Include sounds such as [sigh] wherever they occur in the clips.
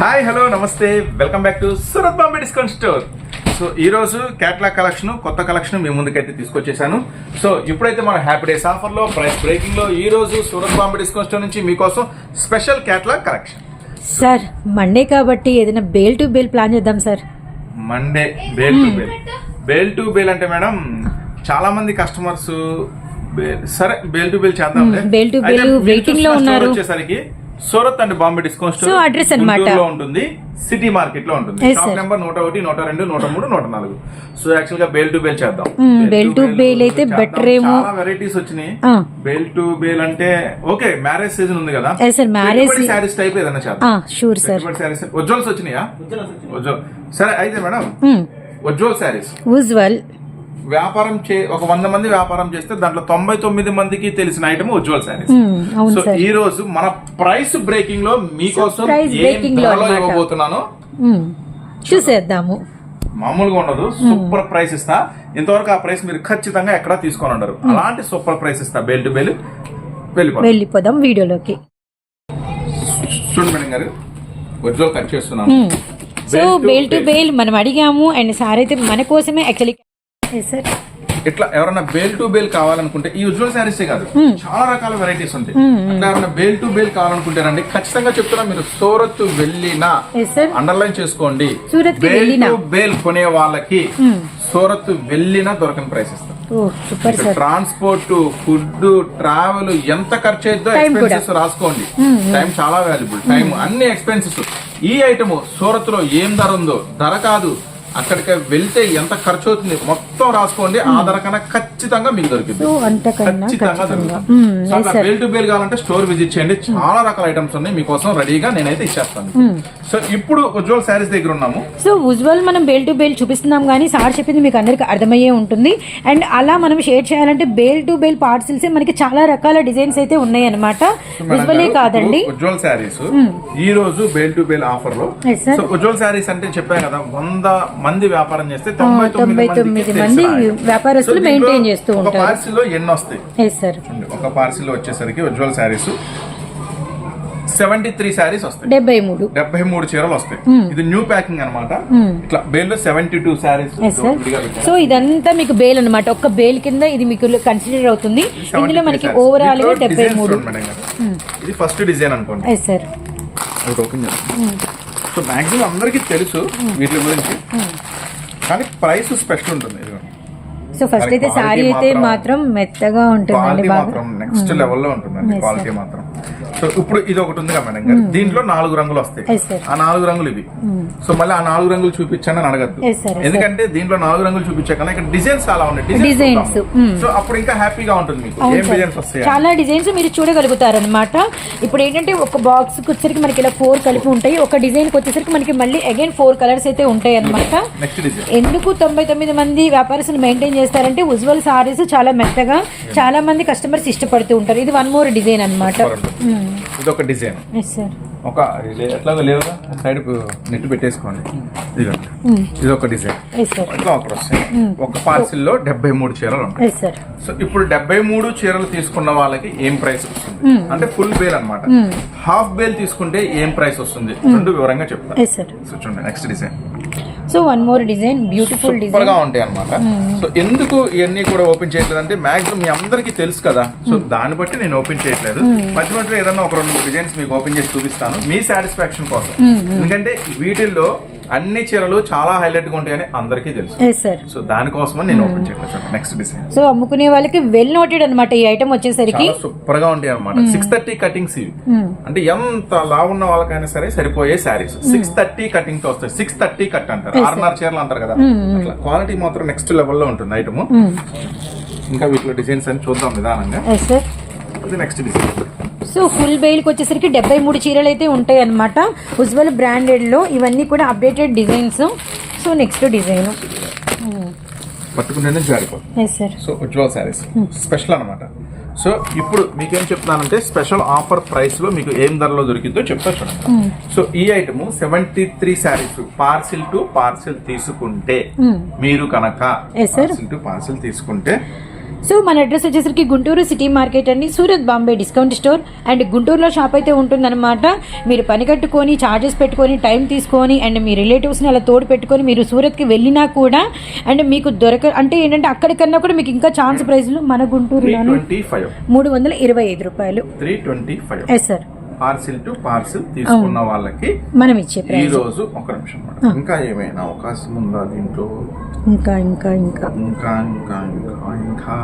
Hi hello నమస్తే. Welcome back to Surat Bombay discount store. So ఈ రోజు catalogue collection కొత్త కలెక్షన్ మీ ముందుకైతే తీసుకొచ్చేసాను. సో ఇప్పుడైతే మన హ్యాపీ డేస్ ఆఫర్లో ప్రైస్ బ్రేకింగ్లో ఈ రోజు సూరత్ బాంబే డిస్కౌంట్ స్టోర్ నుంచి మీకోసం special catalogue collection. Sir Monday కాబట్టి ఏదైనా బేల్ టు బేల్ ప్లాన్ చేద్దాం sir. Monday bail to bail bail to bail అంటే మేడం చాలా మంది కస్టమర్స్ సరే బేల్ టు బేల్ చేద్దాం bail to bail waiting లో ఉన్నారు. వచ్చేసరికి Surat and Bombay discount address అన్నమాట. గుంటూరులో ఉంటుంది సిటీ మార్కెట్లో ఉంటుంది షాప్. నెంబర్ నూట ఒకటి నూట రెండు నూట మూడు నూట నాలుగు. సో యాక్చువల్గా బేల్ టు బేల్ చేద్దాం. Bail to bail అయితే better ఏమో. చాలా వెరైటీస్ వచ్చినాయి. బేల్ టు బేల్ అంటే ఓకే మ్యారేజ్ సీజన్ ఉంది కదా. Marriage se- శారీస్ టైప్ ఏదైనా చేద్దాం. షూర్ సార్ శారీస్ ఉజ్వల్స్ వచ్చినాయా? ఉజ్వల్ సరే అయితే మేడం. ఉజ్వల్ శారీస్ ఉజ్వల్ వ్యాపారం చే ఒక వంద మంది వ్యాపారం చేస్తే దాంట్లో తొంభై తొమ్మిది మందికి తెలిసిన item Ujjwal saris. Hmm, so ఈ రోజు మన ప్రైస్ బ్రేకింగ్లో మీకోసం. ఇవ్వబోతున్నాను Hmm. చూసేద్దాము. మామూలుగా ఉండదు. సూపర్ ప్రైస్ ఇస్తా. ఇంతవరకు ఆ ప్రైస్ మీరు ఖచ్చితంగా ఎక్కడ తీసుకొని ఉండరు. అలాంటి సూపర్ ప్రైస్ ఇస్తా. బెల్ టు బెల్ వెళ్ళిపోదాం. వీడియోలోకి. చూడండి మేడం గారు. ఉజ్వల్ కట్ చేస్తున్నాను. So bale to. బేల్ మనం అడిగాము అండ్ సార్ అయితే మన కోసమే యాక్చువల్లీ ఇట్లా ఎవరైనా బేల్ టు బేల్ కావాలనుకుంటే ఈ ఉజ్వల్ శారీసే కాదు. చాలా రకాల వెరైటీస్ ఉంటాయి. అట్లా ఎవరైనా బేల్ టు బేల్ కావాలనుకుంటారండి ఖచ్చితంగా చెప్తున్నా మీరు సూరత్ వెళ్ళినా అండర్లైన్ చేసుకోండి. బేల్. టు బేల్ కొనే వాళ్ళకి సూరత్ వెళ్ళినా దొరకని ప్రైస్ ఇస్తాం ట్రాన్స్పోర్ట్ ఫుడ్ ట్రావెల్ ఎంత ఖర్చు అయిద్దో. ఎక్స్పెన్సెస్ రాసుకోండి. టైం చాలా వాల్యుబుల్ టైం అన్ని ఎక్స్పెన్సెస్ ఈ ఐటమ్ సూరత్లో ఏం ధర ఉందో ధర కాదు అక్కడికి వెళ్తే ఎంత ఖర్చు అవుతుంది మొత్తం రాసుకోండి ఆ ధర కన్నా ఖచ్చితంగా మీకు దొరికింది ఖచ్చితంగా దొరుకుతుంది. బేల్ టు బేల్ కావాలంటే స్టోర్ విజిట్ చేయండి. చాలా రకాల ఐటమ్స్ ఉన్నాయి. మీకోసం రెడీగా నేనైతే ఇచ్చేస్తాను. సో ఇప్పుడు ఉజ్వల్ శారీస్ దగ్గర ఉన్నాము. సో ఉజ్వల్ మనం బేల్ టు బేల్ చూపిస్తున్నాం కానీ సార్ చెప్పింది మీకు అందరికి అర్థమయ్యే ఉంటుంది. అండ్ అలా మనం షేర్ చేయాలంటే బేల్ టు బేల్ పార్సిల్స్ మనకి చాలా రకాల డిజైన్స్ అయితే ఉన్నాయి అనమాట ఉజ్వలే కాదండి. ఉజ్వల్ శారీస్ ఈ రోజు బేల్ టు బేల్ ఆఫర్లో. సో ఉజ్వల్ శారీస్ అంటే చెప్పాను కదా వంద మంది వ్యాపారం చేస్తే తొంభై తొమ్మిది మంది వ్యాపారస్తులు maintain చేస్తూ ఉంటారు. పార్సిల్లో ఎన్ని వస్తాయి? ఒక పార్సిల్ వచ్చేసరికి ఉజ్వల్ శారీస్ సెవెంటీ త్రీ శారీస్ వస్తాయి. డెబ్బై మూడు. డెబ్బై మూడు చీరలు వస్తాయి. ఇది న్యూ ప్యాకింగ్ అన్నమాట. ఇట్లా బేల్లో సెవెంటీ టూ శారీస్ సో ఇదంతా మీకు బేల్ అన్నమాట. ఒక్క బేల్ కింద ఇది మీకు కన్సిడర్ అవుతుంది. ఇందులో మనకి ఓవరాల్గా డెబ్బై మూడు. ఇది ఫస్ట్ డిజైన్ అనుకోండి. సార్ ఓపెన్ చేస్తాం సో మాక్సిమం అందరికీ తెలుసు వీటి గురించి. కానీ ప్రైస్ స్పెషల్ ఉంటుంది. సో ఫస్ట్ అయితే సారీ అయితే మాత్రం- మెత్తగా మాత్రం నెక్స్ట్ లెవెల్లో Yes, క్వాలిటీ మాత్రం. సో ఇప్పుడు ఇది ఒకటి ఉంది కదా మేడం గారు. దీంట్లో నాలుగు రంగులు వస్తాయి. ఆ నాలుగు రంగులు ఇవి. సో మళ్ళీ ఆ నాలుగు రంగులు చూపించండి అని అడగద్దు. ఎందుకంటే దీంట్లో నాలుగు రంగులు చూపించాకన్నా ఇక్కడ డిజైన్స్ చాలా ఉన్నాయి. Designs, చూద్దాము. mm. సో అప్పుడు ఇంకా హ్యాపీగా ఉంటుంది మీకు. ఏం. డిజైన్స్ వస్తాయి? చాలా డిజైన్స్ మీరు చూడగలుగుతారు అనమాట ఇప్పుడు ఏంటంటే ఒక బాక్స్ వచ్చేసరికి మనకి ఇలా ఫోర్ కలిపి ఉంటాయి. ఒక డిజైన్ వచ్చేసరికి మనకి మళ్ళీ అగైన్ ఫోర్ కలర్స్ అయితే ఉంటాయి అనమాట ఎందుకు తొంభై తొమ్మిది మంది వ్యాపారస్తులు మెయింటైన్ చేస్తారంటే ఉజ్వల్ సారీస్ చాలా మెత్తగా చాలా మంది కస్టమర్స్ ఇష్టపడుతూ ఉంటారు. ఇది వన్ మోర్ డిజైన్ అనమాట ఇది ఒక డిజైన్ ఒక ఎట్లాగో లేవుగా సైడ్ నెట్ పెట్టేసుకోండి. ఇదిగోండి ఇది ఒక డిజైన్. ఇట్లా ఒకటి వస్తాయి? ఒక పార్సిల్లో డెబ్బై మూడు చీరలు ఉంటాయి. సో ఇప్పుడు డెబ్బై మూడు చీరలు తీసుకున్న వాళ్ళకి ఏం ప్రైస్ వస్తుంది? అంటే ఫుల్ బేల్ అన్నమాట. హాఫ్ బేల్ తీసుకుంటే ఏం ప్రైస్ వస్తుంది? రెండు వివరంగా చెప్తాను సో చూడండి next design so one more design beautiful design. గా ఉంటాయి అన్నమాట సో ఎందుకు ఇవన్నీ కూడా ఓపెన్ చేయట్లేదు అంటే మాక్సిమం మీ అందరికీ తెలుసు కదా. సో దాన్ని బట్టి నేను ఓపెన్ చేయట్లేదు. మధ్య మధ్యలో ఏదన్నా ఒక రెండు డిజైన్స్ మీకు ఓపెన్ చేసి చూపిస్తాను. మీ సాటిస్ఫాక్షన్ కోసం. ఎందుకంటే వీటిల్లో అన్ని చీరలు చాలా హైలైట్గా ఉంటాయని అందరికీ తెలుసు. సో దానికోసమని నేను ఓపెన్ చేయట్లేదు నెక్స్ట్ డిజైన్ సో అమ్ముకునే వాళ్ళకి వెల్ నోటెడ్ అనమాట ఈ ఐటమ్ వచ్చేసరికి. సూపర్గా ఉంటాయి అనమాట సిక్స్ థర్టీ కటింగ్స్ ఇవి అంటే ఎంత లావు ఉన్న వాళ్ళకైనా సరే సరిపోయే శారీస్ సిక్స్ థర్టీ కటింగ్తో వస్తాయి. సిక్స్ థర్టీ కట్ అంటారు. ఆరున్నర చీరలు అంటారు కదా. అట్లా క్వాలిటీ మాత్రం నెక్స్ట్ లెవెల్లో ఉంటుంది ఐటమ్ ఇంకా వీటిలో డిజైన్స్ అని చూద్దాం నిదానంగా. ఇది నెక్స్ట్ డిజైన్ సో ఫుల్ బెయిల్కి వచ్చేసరికి డెబ్బై మూడు చీరలు అయితే ఉంటాయి అనమాట ఉజ్వల్ బ్రాండెడ్లో ఇవన్నీ కూడా updated designs so next design పట్టుకుంటేనే జారిపోతుంది. సో ఉజ్వల్ శారీస్ స్పెషల్ అన్నమాట. సో ఇప్పుడు మీకేం చెప్తున్నానంటే స్పెషల్ ఆఫర్ ప్రైస్లో మీకు ఏం ధరలో దొరికిందో చెప్తా చూడండి. సో ఈ item seventy three saris parcel to parcel తీసుకుంటే మీరు కనుక. పార్సిల్ టు పార్సిల్ తీసుకుంటే సో మన అడ్రస్ వచ్చేసరికి గుంటూరు సిటీ మార్కెట్ అండి. Surat Bombay discount store and గుంటూరులో షాప్ అయితే ఉంటుందన్నమాట. మీరు పని కట్టుకొని చార్జెస్ పెట్టుకొని టైం తీసుకొని అండ్ మీ రిలేటివ్స్ని అలా తోడు పెట్టుకొని మీరు సూరత్కి వెళ్ళినా కూడా అండ్ మీకు దొరక అంటే ఏంటంటే అక్కడికన్నా కూడా మీకు ఇంకా ఛాన్స్ ప్రైస్లు మన గుంటూరులోనే ఫైవ్ మూడు వందల ఇరవై ఐదు రూపాయలు. Yes sir parcel to parcel తీసుకున్న వాళ్ళకి మనం ఇచ్చే ఈ రోజు ఒక నిమిషం ఇంకా ఏమైనా అవకాశం ఉందా దీంట్లో? ఇంకా ఇంకా ఇంకా. ఇంకా ఇంకా ఇంకా ఇంకా.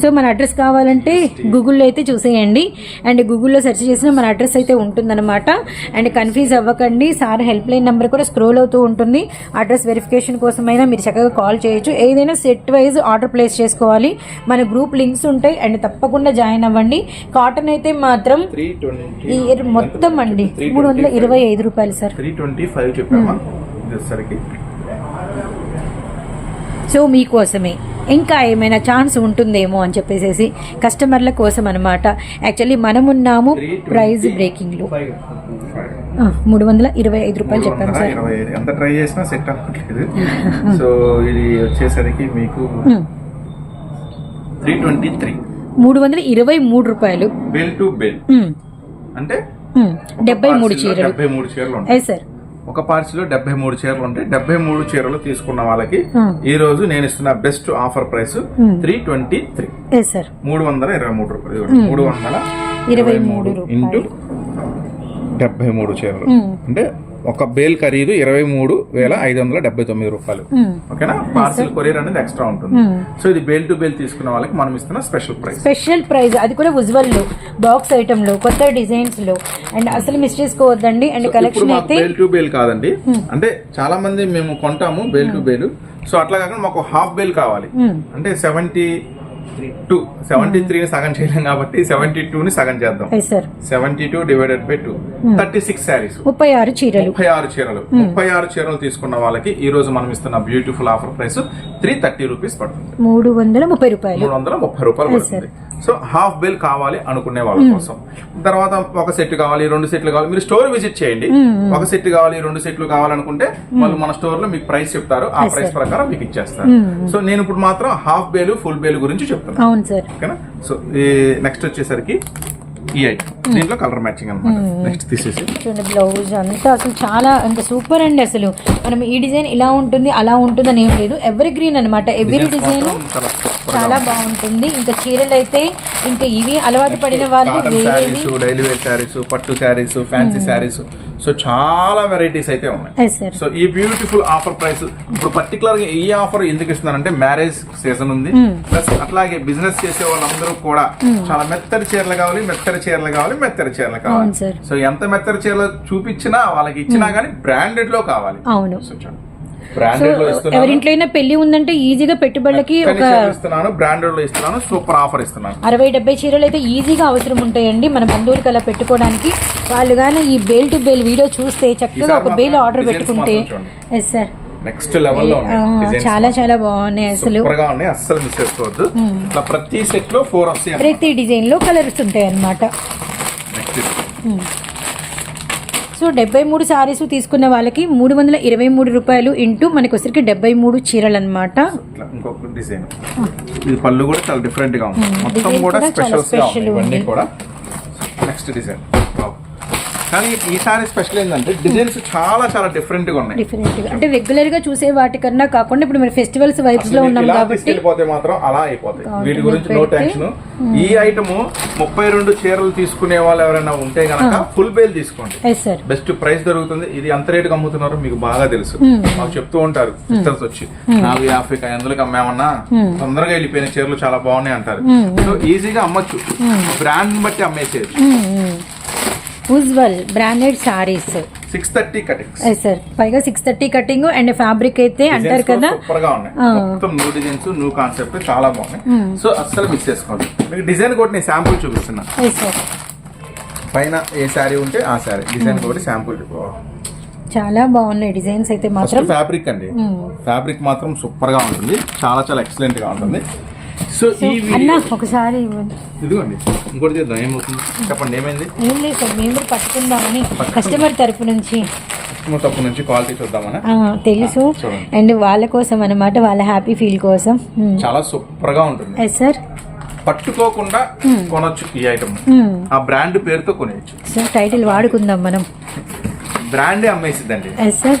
సో మన అడ్రస్ కావాలంటే గూగుల్లో అయితే చూసేయండి. అండ్ గూగుల్లో సెర్చ్ చేసిన మన అడ్రస్ అయితే ఉంటుందన్నమాట. అండ్ కన్ఫ్యూజ్ అవ్వకండి. సార్ హెల్ప్ లైన్ నెంబర్ కూడా స్క్రోల్ అవుతూ ఉంటుంది. అడ్రస్ వెరిఫికేషన్ కోసమైనా మీరు చక్కగా కాల్ చేయొచ్చు. ఏదైనా సెట్ వైజ్ ఆర్డర్ ప్లేస్ చేసుకోవాలి. మన గ్రూప్ లింక్స్ ఉంటాయి. అండ్ తప్పకుండా జాయిన్ అవ్వండి. కాటన్ అయితే మాత్రం మొత్తం అండి. మూడు వందల ఇరవై ఐదు రూపాయలు సార్. త్రీ ట్వంటీ ఫైవ్ చెప్పామా? ఇది వచ్చేసరికి సో మీకోసమే. ఇంకా ఏమైనా ఛాన్స్ ఉంటుందేమో అని చెప్పేసి కస్టమర్ల కోసం అనమాట యాక్చువల్లీ మనం ఉన్నాము ప్రైజ్ బ్రేకింగ్లో మూడు వందల ఇరవై ఐదు రూపాయలు చెప్పాను సార్. ఎంత ట్రై చేసినా సెట్ అవ్వట్లేదు. [laughs] సో ఇది వచ్చేసరికి మీకు. త్రీ ట్వంటీ త్రీ మూడు వందల ఇరవై మూడు రూపాయలు. Bale to bale. అంటే. డెబ్బై మూడు చీరలు. డెబ్బై మూడు చీరలు సార్ ఒక పార్ట్స్లో డెబ్బై మూడు చీరలు ఉంటాయి డెబ్బై మూడు చీరలు తీసుకున్న వాళ్ళకి మ్మ్. ఈ రోజు నేను ఇస్తున్న best offer price hmm. Three twenty three మూడు వందల ఇరవై మూడు రూపాయలు ఇదిగోండి. మూడు వందల ఇరవై మూడు ఇంటూ డెబ్బై మూడు చీరలు. అంటే ఒక బేల్ ఖరీదు ఇరవై మూడు వేల ఐదు వందల డెబ్బై తొమ్మిది రూపాయలు. మ్మ్. ఓకేనా? పార్సిల్ కొరియర్ అనేది ఎక్స్ట్రా ఉంటుంది. సో ఇది బేల్ టు బేల్ తీసుకున్న వాళ్ళకి మనం ఇస్తున్న స్పెషల్ ప్రైస్ స్పెషల్ ప్రైజ్ అది కూడా ఉజ్వల్లో బాక్స్ ఐటమ్లో కొత్త డిజైన్స్లో. అండ్ అసలు మిస్ చేసుకోవద్దండి అండ్ కలెక్షన్ అయితే బేల్ టు బేల్ కాదండి. అంటే చాలా మంది మేము కొంటాము బేల్ టు బేల్. సో అట్లా కాకుండా మాకు హాఫ్ బేల్ కావాలి. అంటే సెవెంటీ టూ సెవెంటీ త్రీని సగం చేయలేం కాబట్టి సెవెంటీ ని సగం చేద్దాం. Seventy two divided by two. Thirty six saris. ముప్పై ఆరు చీరలు. ముప్పై ఆరు చీరలు. ముప్పై ఆరు చీరలు తీసుకున్న వాళ్ళకి ఈ రోజు మనం ఇస్తున్న beautiful offer price three thirty rupees పడుతుంది. మూడు వందల ముప్పై రూపాయలు. మూడు వందల ముప్పై రూపాయలు పడుతుంది. సో హాఫ్ బిల్ కావాలి అనుకునే వాళ్ళ కోసం. తర్వాత ఒక సెట్ కావాలి రెండు సెట్లు కావాలి. మీరు స్టోర్ విజిట్ చేయండి. ఒక సెట్ కావాలి రెండు సెట్లు కావాలనుకుంటే వాళ్ళు మన స్టోర్లో మీకు ప్రైస్ చెప్తారు. ఆ ప్రైస్ ప్రకారం మీకు ఇచ్చేస్తారు. సో నేను ఇప్పుడు మాత్రం హాఫ్ బేలు ఫుల్ బేలు గురించి చెప్తున్నాను. సార్ ఓకేనా? సో నెక్స్ట్ వచ్చేసరికి ఈ ఐటమ్ దీంట్లో కలర్ మ్యాచింగ్ అనమాట నెక్స్ట్ తీసేసి. చూడండి బ్లౌజ్ అంతా అసలు చాలా ఇంకా సూపర్ అండి అసలు. మనం ఈ డిజైన్ ఇలా ఉంటుంది అలా ఉంటుంది అని ఏం లేదు. ఎవరి గ్రీన్ అనమాట ఎవ్రీ డిజైన్ చాలా బాగుంటుంది. ఇంకా చీరలు అయితే ఇంకా ఇవి అలవాటు పడిన వాళ్ళు డైలీ వేర్ శారీస్ పట్టు శారీస్ ఫ్యాన్సీ శారీస్ సో చాలా వెరైటీస్ అయితే ఉన్నాయి. సో ఈ బ్యూటిఫుల్ ఆఫర్ ప్రైస్ ఇప్పుడు పర్టికులర్గా ఈ ఆఫర్ ఎందుకు ఇస్తున్నానంటే మ్యారేజ్ సీజన్ ఉంది. ప్లస్ అట్లాగే బిజినెస్ చేసే వాళ్ళందరూ కూడా చాలా మెత్తటి చీరలు కావాలి మెత్తటి చీరలు కావాలి మెత్తటి చీరలు కావాలి. సో ఎంత మెత్తటి చీరలు చూపించినా వాళ్ళకి ఇచ్చినా గానీ బ్రాండెడ్లో కావాలి. అవును. సో ఎవరింట్లో అయినా పెళ్ళి ఉందంటే ఈజీగా పెట్టుబడులకి ఒక ఇస్తున్నాను బ్రాండెడ్లో ఇస్తున్నాను సూపర్ ఆఫర్ ఇస్తున్నాను. అరవై డెబ్బై చీరలు అయితే ఈజీగా అవసరం ఉంటాయండి మన బంధువులకి అలా పెట్టుకోవడానికి. వాళ్ళు కానీ ఈ బేల్ టు బేల్ వీడియో చూస్తే చక్కగా ఒక బేల్ ఆర్డర్ పెట్టుకుంటే. ఎస్ సార్ నెక్స్ట్ లెవెల్లో చాలా చాలా బాగున్నాయి అసలు. ఉన్నాయి అస్సలు మిస్ చేసుకోవద్దు. ఇట్లా ప్రతి సెట్లో ఫోర్ ప్రతి డిజైన్లో కలర్స్ ఉంటాయి అన్నమాట నెక్స్ట్ సో డెబ్బై మూడు సారీస్ తీసుకున్న వాళ్ళకి మూడు వందల ఇరవై మూడు రూపాయలు ఇంటూ మనకి వచ్చరికి డెబ్బై మూడు చీరలు అనమాట ఇంకొక డిజైన్. ఇది పళ్ళు కూడా చాలా డిఫరెంట్గా ఉంది. మొత్తం కూడా ఉంది. కూడా. Next design. కానీ ఈసారి స్పెషల్ ఏంటంటే డిజైన్స్ చాలా చాలా డిఫరెంట్గా ఉన్నాయి. డిఫరెంట్గా. అంటే రెగ్యులర్గా చూసే వాటికన్నా కాకుండా ఇప్పుడు మన ఫెస్టివల్స్ వైబ్స్లో ఉన్నాం కాబట్టి తీసుకెళ్ళిపోతే మాత్రం అలా అయిపోతాయి. వీటి గురించి నో టెన్షన్ ఈ ఐటమ్ ముప్పై రెండు చీరలు తీసుకునే వాళ్ళు ఎవరైనా ఉంటే గనక ఫుల్ బేల్ తీసుకోండి. బెస్ట్ ప్రైస్ దొరుకుతుంది. ఇది ఎంత రేటుకి అమ్ముతున్నారో మీకు బాగా తెలుసు. మాకు చెప్తూ ఉంటారు సిస్టర్స్ వచ్చి నాలుగు యాభై ఎందులకు అమ్మామన్నా? తొందరగా వెళ్ళిపోయిన చీరలు చాలా బాగున్నాయి అంటారు. సో ఈజీగా అమ్మొచ్చు. బ్రాండ్ బట్టి అమ్మేసేయచ్చు. Ujjwal branded saris six thirty cuttings yes sir పైగా six thirty cutting and fabric అయితే అంటారు కదా. సూపర్గా ఉన్నాయి. మొత్తం న్యూ డిజైన్స్ న్యూ కాన్సెప్ట్ చాలా బాగున్నాయి. సో అస్సలు మిస్ చేసుకోండి మీకు డిజైన్ కూడా నేను శాంపుల్ చూపిస్తున్నా. పైన ఏ శారీ ఉంటే ఆ శారీ డిజైన్ కూడా శాంపుల్ చాలా బాగున్నాయి డిజైన్స్ అయితే మాత్రం. ఫ్యాబ్రిక్ అండి. ఫ్యాబ్రిక్ మాత్రం సూపర్గా ఉంటుంది. చాలా చాలా ఎక్సలెంట్గా ఉంటుంది. సో ఈ అన్న ఒకసారి ఇవ్వండి. ఇదిగోండి ఇంకోటి చేద్దాం ఏమవుతుంది చెప్పండి ఏమైంది? ఏం లేదు సార్ మేము కూడా పట్టుకుందామని కస్టమర్ తరపు నుంచి. తప్పు నుంచి క్వాలిటీ చూద్దామన్నా ఆ, తెలుసు. అండ్ వాళ్ళ కోసం అన్నమాట వాళ్ళ హ్యాపీ ఫీల్ కోసం. చాలా సూపర్గా ఉంటుంది. ఎస్ సార్ పట్టుకోకుండా కొనొచ్చు ఈ ఐటమ్. ఆ బ్రాండ్ పేరుతో కొనేయచ్చు. సో టైటిల్ వాడుకుందాం మనం. బ్రాండే అమ్మేసిద్దండి. ఎస్ సార్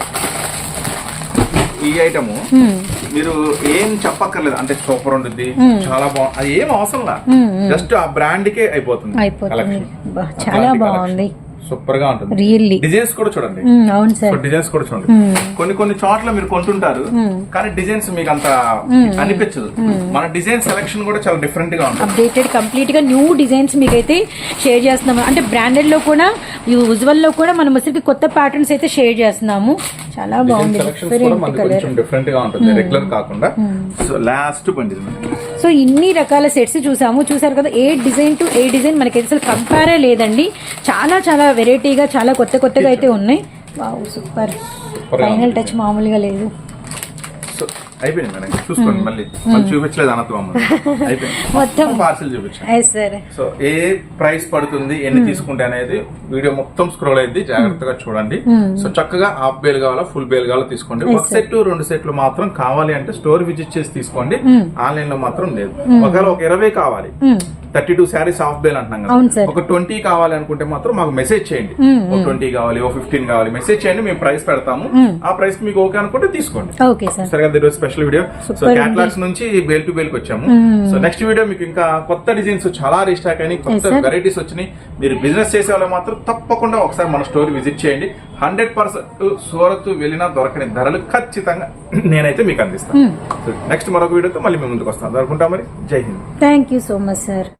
ఈ ఐటమ్ మీరు ఏం చెప్పక్కర్లేదు. అంటే సూపర్ ఉంటుంది చాలా బాగుంది అది ఏం అవసరం జస్ట్ ఆ బ్రాండ్ కే అయిపోతుంది చాలా బాగుంది. సూపర్గా ఉంటుంది. రియల్లీ డిజైన్స్ కూడా చూడండి. అవును సార్. డిజైన్స్ కూడా చూడండి. కొన్ని కొన్ని చోట్ల మీరు కొంటుంటారు కానీ డిజైన్స్ మీకు అంత అనిపించదు. మన డిజైన్ సెలెక్షన్ కూడా చాలా డిఫరెంట్గా ఉంటుంది. అప్డేటెడ్ కంప్లీట్గా న్యూ డిజైన్స్ మీకైతే షేర్ చేస్తున్నాము. అంటే బ్రాండెడ్లో కూడా యూజువల్లో కూడా మనం అసలు కొత్త ప్యాటర్న్స్ అయితే షేర్ చేస్తున్నాము. చాలా బాగుంది. డిఫరెంట్గా ఉంటుంది రెగ్యులర్ కాకుండా. సో లాస్ట్ బండి. సో ఇన్ని రకాల సెట్స్ చూసాము. చూసారు కదా a design to a design మనకి అసలు కంపేరే లేదండి. చాలా చాలా వెరైటీగా చాలా కొత్త కొత్తగా అయితే ఉన్నాయి. సూపర్ ఫైనల్ టచ్ మామూలుగా లేదు. సో అయిపోయింది మేడం. చూసుకోండి మళ్ళీ. మళ్ళీ చూపించలేదు అయిపోయింది. [laughs] మొత్తం పార్సిల్ చూపించాను సో ఏ ప్రైస్ పడుతుంది ఎన్ని తీసుకుంటే అనేది వీడియో మొత్తం స్క్రోల్ అయింది. జాగ్రత్తగా చూడండి. సో చక్కగా హాఫ్ బేల్ కావాలా ఫుల్ బేల్ కావాలా తీసుకోండి. ఒక సెట్ రెండు సెట్లు మాత్రం కావాలి అంటే స్టోర్ విజిట్ చేసి తీసుకోండి. ఆన్లైన్లో మాత్రం లేదు. ఒకవేళ ఒక ఇరవై కావాలి. Thirty two saris half bale అంటున్నాం కదా. ఒక ట్వంటీ కావాలి అనుకుంటే మాత్రం మాకు మెసేజ్ చేయండి. ఒక ట్వంటీ కావాలి ఓ ఫిఫ్టీన్ కావాలి. మెసేజ్ చేయండి మేము ప్రైస్ పెడతాము. ఆ ప్రైస్ మీకు ఓకే అనుకుంటే తీసుకోండి. సార్ కదా ఈరోజు స్పెషల్ వీడియో సో క్యాటలాగ్స్ నుంచి బేల్ టు బేల్కి వచ్చాము సో నెక్స్ట్ వీడియో మీకు ఇంకా కొత్త డిజైన్స్ చాలా రీస్టాక్ అయినాయి కొత్త. వెరైటీస్ వచ్చినాయి. మీరు బిజినెస్ చేసే వాళ్ళు మాత్రం తప్పకుండా ఒకసారి మన స్టోర్ విజిట్ చేయండి. హండ్రెడ్ పర్సెంట్ సూరత్ వెళ్ళినా దొరకని ధరలు ఖచ్చితంగా [clears throat] నేనైతే మీకు అందిస్తాను. నెక్స్ట్ మరొక వీడియోతో మళ్ళీ మేము ముందుకు వస్తాను. అనుకుంటా మరి. జై Hind. Thank you so much sir